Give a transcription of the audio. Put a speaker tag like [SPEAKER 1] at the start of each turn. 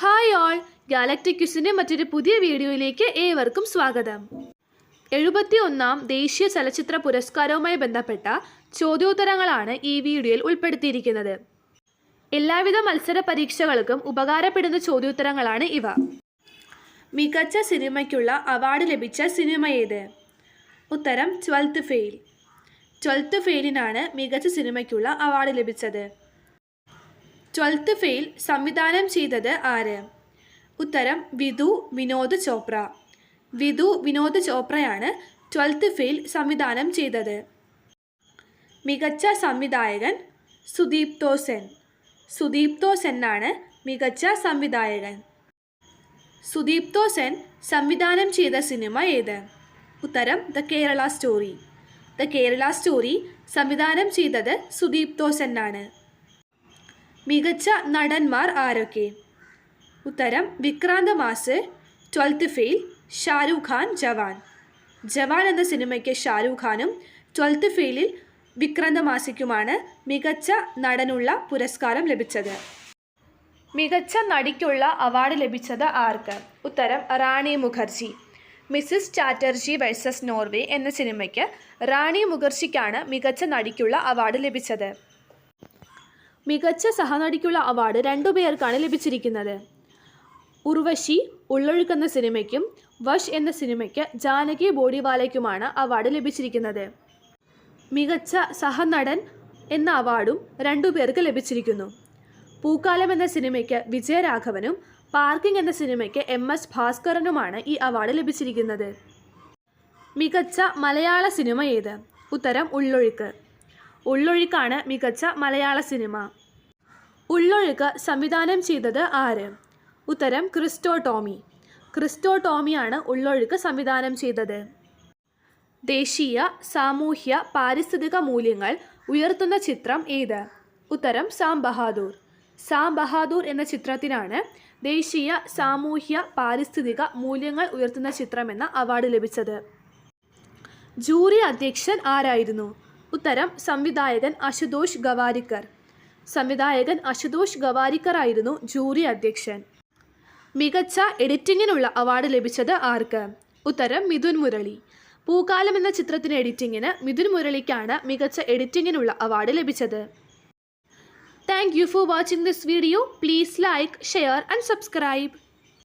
[SPEAKER 1] Hi all. Galactic ക്യൂസിന്റെ മറ്റൊരു പുതിയ വീഡിയോയിലേക്ക് ഏവർക്കും സ്വാഗതം. എഴുപത്തി ഒന്നാം ദേശീയ ചലച്ചിത്ര പുരസ്കാരവുമായി ബന്ധപ്പെട്ട ചോദ്യോത്തരങ്ങളാണ് ഈ വീഡിയോയിൽ ഉൾപ്പെടുത്തിയിരിക്കുന്നത്. എല്ലാവിധ മത്സര പരീക്ഷകൾക്കും ഉപകാരപ്പെടുന്ന ചോദ്യോത്തരങ്ങളാണ് ഇവ. മികച്ച സിനിമയ്ക്കുള്ള അവാർഡ് ലഭിച്ച സിനിമ ഏത്? ഉത്തരം ട്വൽത്ത് ഫെയിൽ. ട്വൽത്ത് ഫെയിലിനാണ് മികച്ച സിനിമയ്ക്കുള്ള അവാർഡ് ലഭിച്ചത്. ട്വൽത്ത് ഫെയിൽ സംവിധാനം ചെയ്തത് ആര്? ഉത്തരം വിധു വിനോദ് ചോപ്ര. വിധു വിനോദ് ചോപ്രയാണ് ട്വൽത്ത് ഫെയിൽ സംവിധാനം ചെയ്തത്. മികച്ച സംവിധായകൻ സുദീപ്തോ സെൻ സുദീപ്തോ സെന്നാണ് മികച്ച സംവിധായകൻ. സുദീപ്തോ സെൻ സംവിധാനം ചെയ്ത സിനിമ ഏത്? ഉത്തരം the Kerala story. The Kerala story സംവിധാനം ചെയ്തത് സുദീപ്തോ സെന്നാണ് മികച്ച നടന്മാർ ആരൊക്കെ? ഉത്തരം വിക്രാന്ത മാസ് ട്വൽത്ത് ഫെയിൽ ഷാരൂഖ് ഖാൻ ജവാൻ. ജവാൻ എന്ന സിനിമയ്ക്ക് ഷാരൂഖ് ഖാനും ട്വൽത്ത് ഫെയിലിൽ വിക്രാന്ത മാസിക്കുമാണ് മികച്ച നടനുള്ള പുരസ്കാരം ലഭിച്ചത്. മികച്ച നടിക്കുള്ള അവാർഡ് ലഭിച്ചത് ആർക്ക്? ഉത്തരം Rani Mukherjee. Mrs Chatterjee versus Norway എന്ന സിനിമയ്ക്ക് റാണി മുഖർജിക്കാണ് മികച്ച നടിക്കുള്ള അവാർഡ് ലഭിച്ചത്. മികച്ച സഹനടിക്കുള്ള അവാർഡ് രണ്ടു പേർക്കാണ് ലഭിച്ചിരിക്കുന്നത്. ഉർവശി ഉള്ളൊഴുക്ക് എന്ന സിനിമയ്ക്കും വഷ് എന്ന സിനിമയ്ക്ക് ജാനകി ബോഡിവാലയ്ക്കുമാണ് അവാർഡ് ലഭിച്ചിരിക്കുന്നത്. മികച്ച സഹനടൻ എന്ന അവാർഡും രണ്ടു പേർക്ക് ലഭിച്ചിരിക്കുന്നു. പൂക്കാലം എന്ന സിനിമയ്ക്ക് വിജയരാഘവനും പാർക്കിംഗ് എന്ന സിനിമയ്ക്ക് എം എസ് ഭാസ്കരനുമാണ് ഈ അവാർഡ് ലഭിച്ചിരിക്കുന്നത്. മികച്ച മലയാള സിനിമ ഏത്? ഉത്തരം ഉള്ളൊഴുക്ക്. ഉള്ളൊഴുക്കാണ് മികച്ച മലയാള സിനിമ. ഉള്ളൊഴുക്ക് സംവിധാനം ചെയ്തത് ആര്? ഉത്തരം ക്രിസ്റ്റോ ടോമി. ക്രിസ്റ്റോ ടോമിയാണ് ഉള്ളൊഴുക്ക് സംവിധാനം ചെയ്തത്. ദേശീയ സാമൂഹ്യ പാരിസ്ഥിതിക മൂല്യങ്ങൾ ഉയർത്തുന്ന ചിത്രം ഏത്? ഉത്തരം സാം ബഹാദൂർ. സാം ബഹാദൂർ എന്ന ചിത്രത്തിനാണ് ദേശീയ സാമൂഹ്യ പാരിസ്ഥിതിക മൂല്യങ്ങൾ ഉയർത്തുന്ന ചിത്രമെന്ന അവാർഡ് ലഭിച്ചത്. ജൂറി അധ്യക്ഷൻ ആരായിരുന്നു? ഉത്തരം സംവിധായകൻ അശുതോഷ് ഗവാരിക്കർ. സംവിധായകൻ അശുതോഷ് ഗവാരിക്കർ ആയിരുന്നു ജൂറി അധ്യക്ഷൻ. മികച്ച എഡിറ്റിങ്ങിനുള്ള അവാർഡ് ലഭിച്ചത് ആർക്ക്? ഉത്തരം മിഥുൻ മുരളി. പൂക്കാലം എന്ന ചിത്രത്തിന് എഡിറ്റിങ്ങിന് മിഥുൻ മുരളിക്കാണ് മികച്ച എഡിറ്റിങ്ങിനുള്ള അവാർഡ് ലഭിച്ചത്. Thank you for watching this video. Please like share and subscribe.